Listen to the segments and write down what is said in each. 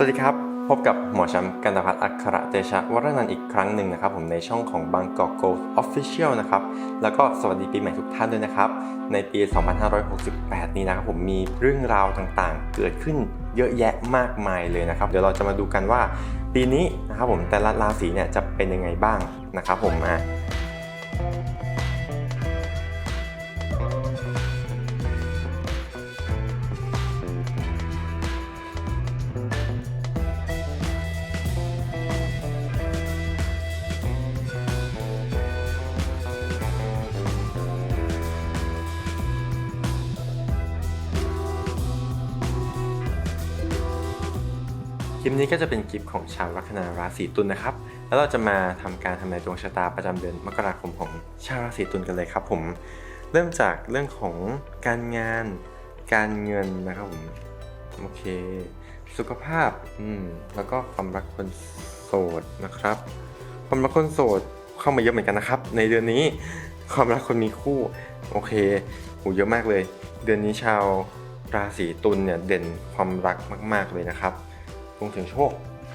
สวัสดีครับ พบกับหมอแชมป์กันตพัฒน์อัครเตชะวรนันท์อีกครั้งหนึ่งนะครับ ผมในช่องของบางกอกโกลด์ออฟฟิเชียลนะครับ แล้วก็สวัสดีปีใหม่ทุกท่านด้วยนะครับ ในปี 2568 นี้นะครับผมมีเรื่องราวต่างๆ เกิดขึ้นเยอะแยะมากมายเลยนะครับ เดี๋ยวเราจะมาดูกันว่า ปีนี้นะครับผมแต่ละราศีเนี่ยจะเป็นยังไงบ้างนะครับผมอะ ลิปนี้ก็จะเป็นคลิปของชาวลัคนาราศีตุลนะครับ แล้วเราจะมาทำการทำนายดวงชะตาประจำเดือนมกราคมของชาวราศีตุลกันเลยครับ ผม เริ่มจากเรื่องของการงาน การเงินนะครับผม โอเค สุขภาพ อืม แล้วก็ความรักคนโสดนะครับ ความรักคนโสดเข้ามาเยอะเหมือนกันนะครับ ในเดือนนี้ ความรักคนมีคู่ โอเคโหเยอะมากเลย เดือนนี้ชาวราศีตุลเนี่ยเด่นความรักมาก ๆเลยนะครับ ดวงเสียงโชค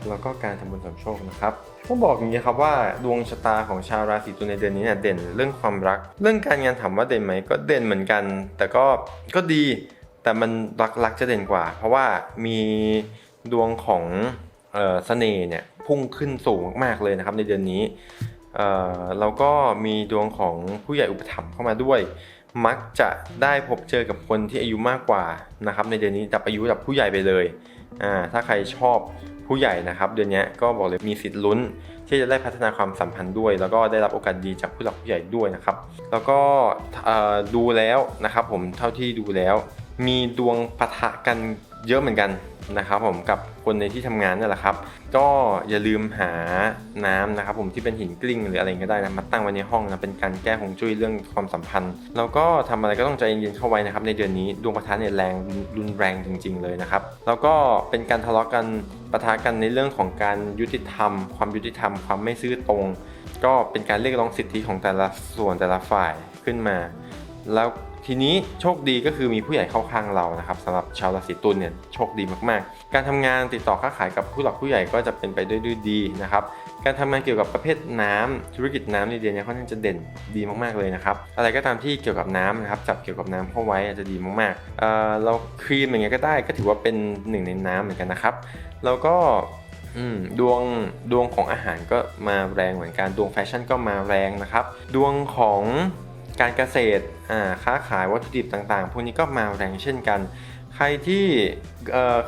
แล้วก็การทำบุญเสริมโชคนะครับต้องบอกอย่างนี้ครับว่าดวงชะตาของชาวราศีตุลในเดือนนี้เนี่ยเด่นเรื่องความรัก เรื่องการงานถามว่าเด่นไหมก็เด่นเหมือนกัน แต่ก็ก็ดีแต่มันรักรักจะเด่นกว่า เพราะว่ามีดวงของเออสน่ห์เนี่ยพุ่งขึ้นสูงมากๆเลยนะครับในเดือนนี้เออแล้วก็มีดวงของผู้ใหญ่อุปถัมภ์เข้ามาด้วย มักจะได้พบเจอกับคนที่อายุมากกว่านะครับในเดือนนี้จับอายุดับผู้ใหญ่ไปเลยอ่าถ้าใครชอบผู้ใหญ่นะครับ เดือนนี้ก็บอกเลยมีสิทธิ์ลุ้น ที่จะได้พัฒนาความสัมพันธ์ด้วย แล้วก็ได้รับโอกาสดีจากผู้หลักผู้ใหญ่ด้วยนะครับ แล้วก็อ่อดูแล้วนะครับผมเท่าที่ดูแล้ว มีดวงปะทะกัน เยอะเหมือนกันนะครับผมกับคนในที่ทำงานนี่แหละครับ ก็อย่าลืมหาน้ำนะครับผมที่เป็นหินกลิ้งหรืออะไรก็ได้นะมาตั้งไว้ในห้องนะเป็นการแก้ฮงจุ้ยเรื่องความสัมพันธ์ แล้วก็ทำอะไรก็ต้องใจเย็นๆเข้าไว้นะครับในเดือนนี้ดวงประทะเนี่ยแรงรุนแรงจริง ๆ เลยนะครับ แล้วก็เป็นการทะเลาะกันปะทะกันในเรื่องของการยุติธรรม ความยุติธรรม ความไม่ซื่อตรง ก็เป็นการเรียกร้องสิทธิของแต่ละส่วนแต่ละฝ่ายขึ้นมา แล้ว ทีนี้โชคดีก็คือมีผู้ใหญ่เข้าข้างเรานะครับสำหรับชาวราศีตุลเนี่ยโชคดีมากๆ การทำงานติดต่อค้าขายกับผู้หลักผู้ใหญ่ก็จะเป็นไปด้วยดีนะครับการทำงานเกี่ยวกับประเภทน้ำธุรกิจน้ำในเดือนนี้ค่อนข้างจะเด่นดีมากๆเลยนะครับอะไรก็ตามที่เกี่ยวกับน้ำนะครับจับเกี่ยวกับน้ำเข้าไว้อาจจะดีมากๆเออเราครีมอย่างเงี้ยก็ได้ก็ถือว่าเป็นหนึ่งในน้ำเหมือนกันนะครับแล้วก็ดวงดวงของอาหารก็มาแรงเหมือนกันดวงแฟชั่นก็มาแรงนะครับ ดวงของ การเกษตรค้าขายวัตถุดิบต่างๆ พวกนี้ก็มาแรงเช่นกัน ใครที่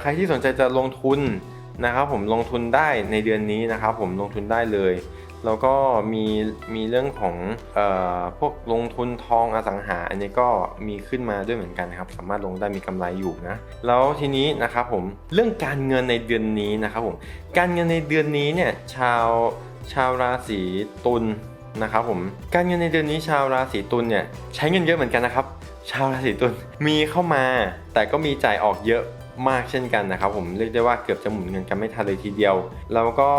ใครที่สนใจจะลงทุนนะครับผมลงทุนได้ในเดือนนี้นะครับผมลงทุนได้เลย แล้วก็มีมีเรื่องของออพวกลงทุนทองอสังหา อันนี้ก็มีขึ้นมาด้วยเหมือนกันนะครับ สามารถลงได้มีกำไรอยู่นะ แล้วทีนี้นะครับผมเรื่องการเงินในเดือนนี้นะครับผมการเงินในเดือนนี้เนี่ยชาวชาวราศีตุล นะครับผมการเงินในเดือนนี้ชาวราศีตุลเนี่ยใช้เงินเยอะเหมือนกันนะครับ ชาวราศีตุลมีเข้ามา แต่ก็มีจ่ายออกเยอะมากเช่นกันนะครับผมเรียกได้ว่าเกือบจะหมุนเงินกันไม่ทันเลยทีเดียว แล้วก็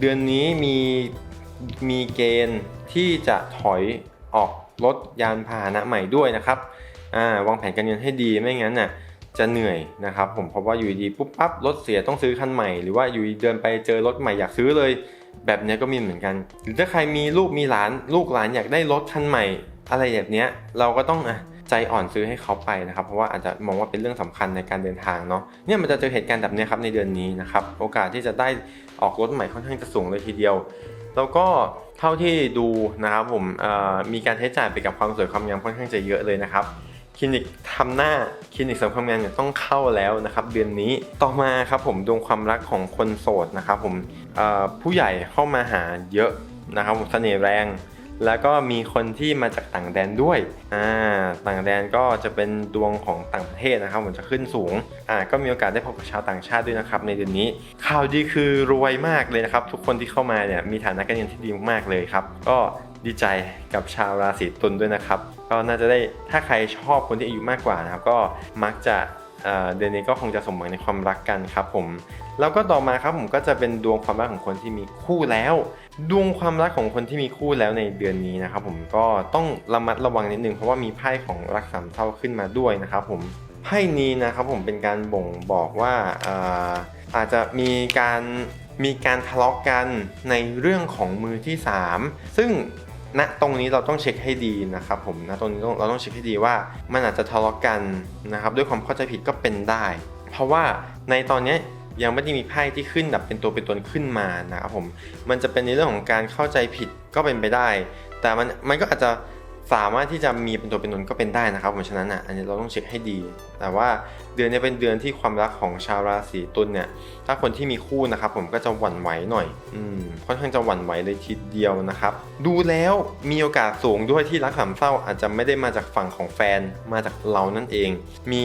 เดือนนี้มีมีเกณฑ์ที่จะถอยออกรถยานพาหนะใหม่ด้วยนะครับอ่าวางแผนการเงินให้ดีไม่งั้นน่ะจะเหนื่อยนะครับผมเพราะว่าอยู่ดีปุ๊บปั๊บรถเสียต้องซื้อคันใหม่หรือว่าอยู่ดีเดินไปเจอรถใหม่อยากซื้อเลย แบบนี้ก็มีเหมือนกัน หรือถ้าใครมีลูกมีหลานลูกหลานอยากได้รถคันใหม่ อะไรแบบนี้เราก็ต้องอะใจอ่อนซื้อให้เขาไปนะครับ เพราะว่าอาจจะมองว่าเป็นเรื่องสำคัญในการเดินทางเนาะเนี่ยมันจะเจอเหตุการณ์แบบนี้ครับในเดือนนี้นะครับโอกาสที่จะได้ออกรถใหม่ค่อนข้างจะสูงเลยทีเดียว แล้วก็เท่าที่ดูนะครับผมมีการใช้จ่ายไปกับความสวยความงามค่อนข้างจะเยอะเลยนะครับ คลินิกทำหน้าคลินิกเสริมความงามเนี่ยต้องเข้าแล้วนะครับ เดือนนี้ต่อมาครับผมดวงความรักของคนโสดนะครับผมผู้ใหญ่เข้ามาหาเยอะนะครับผมเสน่ห์แรง แล้วก็มีคนที่มาจากต่างแดนด้วยอ่าต่างแดนก็จะเป็นดวงของต่างประเทศนะครับผมจะขึ้นสูงอ่าก็มีโอกาสได้พบกับชาวต่างชาติด้วยนะครับในเดือนนี้ ข่าวดีคือรวยมากเลยนะครับ ทุกคนที่เข้ามาเนี่ยมีฐานะการเงินที่ดีมากๆเลยครับ ก็ ดีใจกับชาวราศีตุลด้วยนะครับ ก็น่าจะได้ถ้าใครชอบคนที่อายุมากกว่านะครับ ก็มักจะเเดือนนี้ก็คงจะสมหวังในความรักกันครับผม แล้วก็ต่อมาครับผมก็จะเป็นดวงความรักของคนที่มีคู่แล้ว ดวงความรักของคนที่มีคู่แล้วในเดือนนี้นะครับผมก็ต้องระมัดระวังนิดนึงเพราะว่ามีไพ่ของรักสามเศร้าขึ้นมาด้วยนะครับผมไพ่นี้นะครับผมเป็นการบ่งบอกว่าออาจจะมีการมีการทะเลาะกันในเรื่องของมือที่ 3 ซึ่ง ณตรงนี้เราต้องเช็คให้ดีนะครับผมณตรงนี้เราต้องเช็คให้ดีว่า มันอาจจะทะเลาะกันนะครับด้วยความเข้าใจผิดก็เป็นได้ เพราะว่าในตอนนี้ยยังไม่ได้มีไพ่ที่ขึ้นแบบเป็นตัวเป็นตนขึ้นมานะครับผมมันจะเป็นในเรื่องของการเข้าใจผิดก็เป็นไปได้ แต่มันมันก็อาจจะ สามารถที่จะมีเป็นตัวเป็นตนก็เป็นได้นะครับผมฉะนั้นอะอันนี้เราต้องเช็คให้ดี แต่ว่าเดือนนี้เป็นเดือนที่ความรักของชาวราศีตุลเนี่ยถ้าคนที่มีคู่นะครับ ผมก็จะหวั่นไหวหน่อยอืมค่อนข้างจะหวั่นไหวเลยทีเดียวนะครับ ดูแล้วมีโอกาสสูงด้วยที่รักสามเศร้าอาจจะไม่ได้มาจากฝั่งของแฟนมาจากเรานั่นเอง มี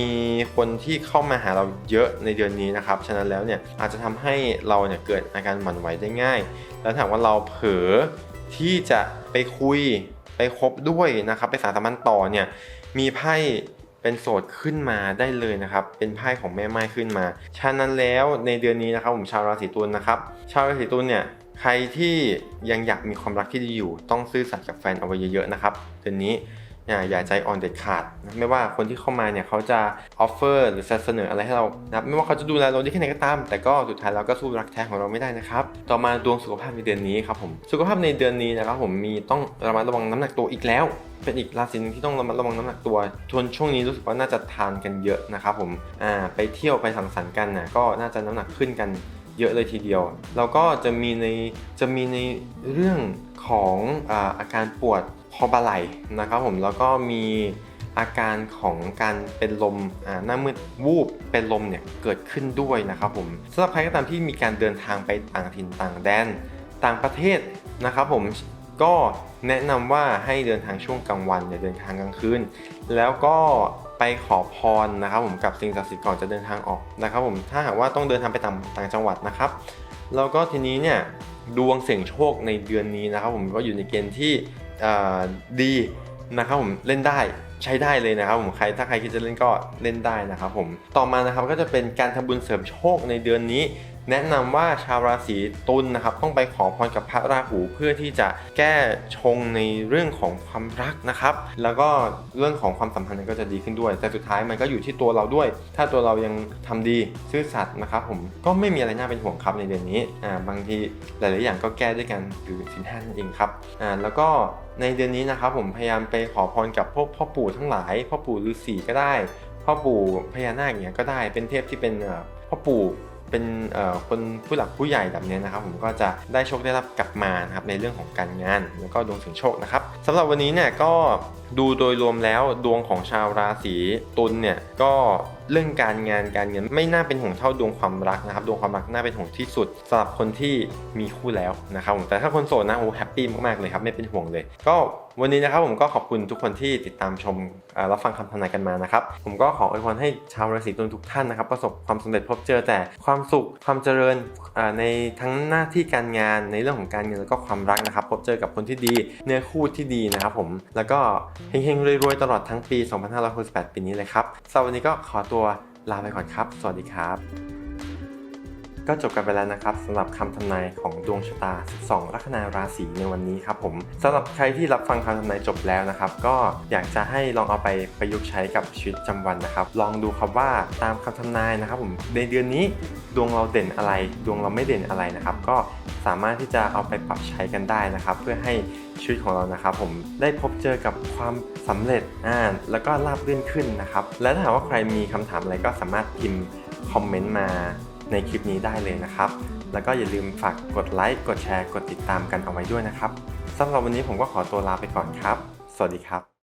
คนที่เข้ามาหาเราเยอะในเดือนนี้นะครับฉะนั้นแล้วเนี่ยอาจจะทำให้เราเนี่ยเกิดอาการหวั่นไหวได้ง่าย แล้วถามว่าเราเผลอที่จะไปคุย ไปคบด้วยนะครับ ไปสารสัมพันธ์ต่อเนี่ยมีไพ่เป็นโสดขึ้นมาได้เลยนะครับ เป็นไพ่ของแม่ไม้ขึ้นมา ฉะนั้นแล้วในเดือนนี้นะครับผมชาวราศีตุลนะครับ ชาวราศีตุลเนี่ยใครที่ยังอยากมีความรักที่ดีอยู่ ต้องซื่อสัตย์กับแฟนเอาไว้เยอะๆนะครับเดือนนี้ อย่าใจอ่อนเด็ดขาดนะไม่ว่าคนที่เข้ามาเนี่ยเขาจะออฟเฟอร์หรือเสนออะไรให้เรานะครับไม่ว่าเขาจะดูแลเราดีแค่ไหนก็ตาม แต่ก็สุดท้ายเราก็สู้รักแท้ของเราไม่ได้นะครับต่อมาดวงสุขภาพในเดือนนี้ครับผมสุขภาพในเดือนนี้นะครับผมมีต้องระมัดระวังน้ำหนักตัวอีกแล้วเป็นอีกราศีนึงที่ต้องระมัดระวังน้ำหนักตัวทวนช่วงนี้รู้สึกว่าน่าจะทานกันเยอะนะครับผมอ่าไปเที่ยวไปสังสรรค์กันน่ะก็น่าจะน้ำหนักขึ้นกันเยอะเลยทีเดียวแล้วก็จะมีในจะมีในเรื่องของอาอาการปวด คอบ่าไหล่นะครับผมแล้วก็มีอาการของการเป็นลมอ่าหน้ามืดวูบเป็นลมเนี่ยเกิดขึ้นด้วยนะครับผมสำหรับใครก็ตามที่มีการเดินทางไปต่างถิ่นต่างแดน ต่างประเทศนะครับผมก็แนะนำว่าให้เดินทางช่วงกลางวันอย่าเดินทางกลางคืนแล้วก็ไปขอพรนะครับผมกับสิ่งศักดิ์สิทธิ์ก่อนจะเดินทางออกนะครับผมถ้าหากว่าต้องเดินทางไปต่างต่างจังหวัดนะครับแล้วก็ทีนี้เนี่ยดวงเสี่ยงโชคในเดือนนี้นะครับผมก็อยู่ในเกณฑ์ที่ ดีนะครับผมเล่นได้ใช้ได้เลยนะครับผมใครถ้าใครคิดจะเล่นก็เล่นได้นะครับผมต่อมานะครับก็จะเป็นการทำบุญเสริมโชคในเดือนนี้ แนะนำว่าชาวราศีตุลนะครับต้องไปขอพรกับพระราหูเพื่อที่จะแก้ชงในเรื่องของความรักนะครับ แล้วก็เรื่องของความสัมพันธ์ก็จะดีขึ้นด้วย แต่สุดท้ายมันก็อยู่ที่ตัวเราด้วย ถ้าตัวเรายังทำดีซื่อสัตย์นะครับผมก็ไม่มีอะไรน่าเป็นห่วงครับในเดือนนี้อ่าบางทีหลาย ๆ อย่างก็แก้ด้วยกันคือสินห้านั่นเองครับอ่าแล้วก็ในเดือนนี้นะครับผมพยายามไปขอพรกับพวกพ่อปู่ทั้งหลายพ่อปู่ฤาษีก็ได้พ่อปู่พญานาคเงี้ยก็ได้เป็นเทพที่เป็นพ่อปู่ เป็นคนผู้หลักผู้ใหญ่แบบนี้นะครับ ผมก็จะได้โชคได้รับกลับมานะครับในเรื่องของการงานแล้วก็ดวงถึงโชคนะครับสำหรับวันนี้เนี่ยก็ดูโดยรวมแล้วดวงของชาวราศีตุลเนี่ยก็เรื่องการงานการเงินไม่น่าเป็นห่วงเท่าดวงความรักนะครับดวงความรักน่าเป็นห่วงที่สุดสำหรับคนที่มีคู่แล้วนะครับผมแต่ถ้าคนโสดนะโอ้แฮปปี้มากๆเลยครับไม่เป็นห่วงเลย ก็วันนี้นะครับผมก็ขอบคุณทุกคนที่ติดตามชมรับฟังคำทำนายกันมานะครับผมก็ขออวยพรให้ชาวราศีตุลทุกท่านนะครับประสบความสำเร็จพบเจอแต่ความสุขความเจริญในทั้งหน้าที่การงานในเรื่องของการเงินแล้วก็ความรักนะครับพบเจอกับคนที่ดีเนื้อคู่ที่ดีนะครับผมแล้วก็เฮงๆรวยๆตลอดทั้งปี 2568 ปีนี้เลยครับสำหรับวันนี้ก็ขอตัวลาไปก่อนครับ สวัสดีครับ ก็จบกันไปแล้วนะครับสำหรับคำทำนายของดวงชะตา 12 ลัคนาราศีในวันนี้ครับผมสำหรับใครที่รับฟังคำทำนายจบแล้วนะครับ ก็อยากจะให้ลองเอาไปประยุกต์ใช้กับชีวิตประจำวันนะครับ ลองดูครับว่าตามคำทำนายนะครับผมในเดือนนี้ดวงเราเด่นอะไร ดวงเราไม่เด่นอะไรนะครับ ก็สามารถที่จะเอาไปปรับใช้กันได้นะครับ เพื่อให้ชีวิตของเรานะครับผมได้พบเจอกับความสำเร็จอ่าแล้วก็ราบรื่นขึ้นนะครับ และถ้าหากว่าใครมีคำถามอะไรก็สามารถพิมพ์คอมเมนต์มา ในคลิปนี้ได้เลยนะครับ แล้วก็อย่าลืมฝากกดไลค์ กดแชร์ กดติดตามกันเอาไว้ด้วยนะครับสำหรับวันนี้ผมก็ขอตัวลาไปก่อนครับ สวัสดีครับ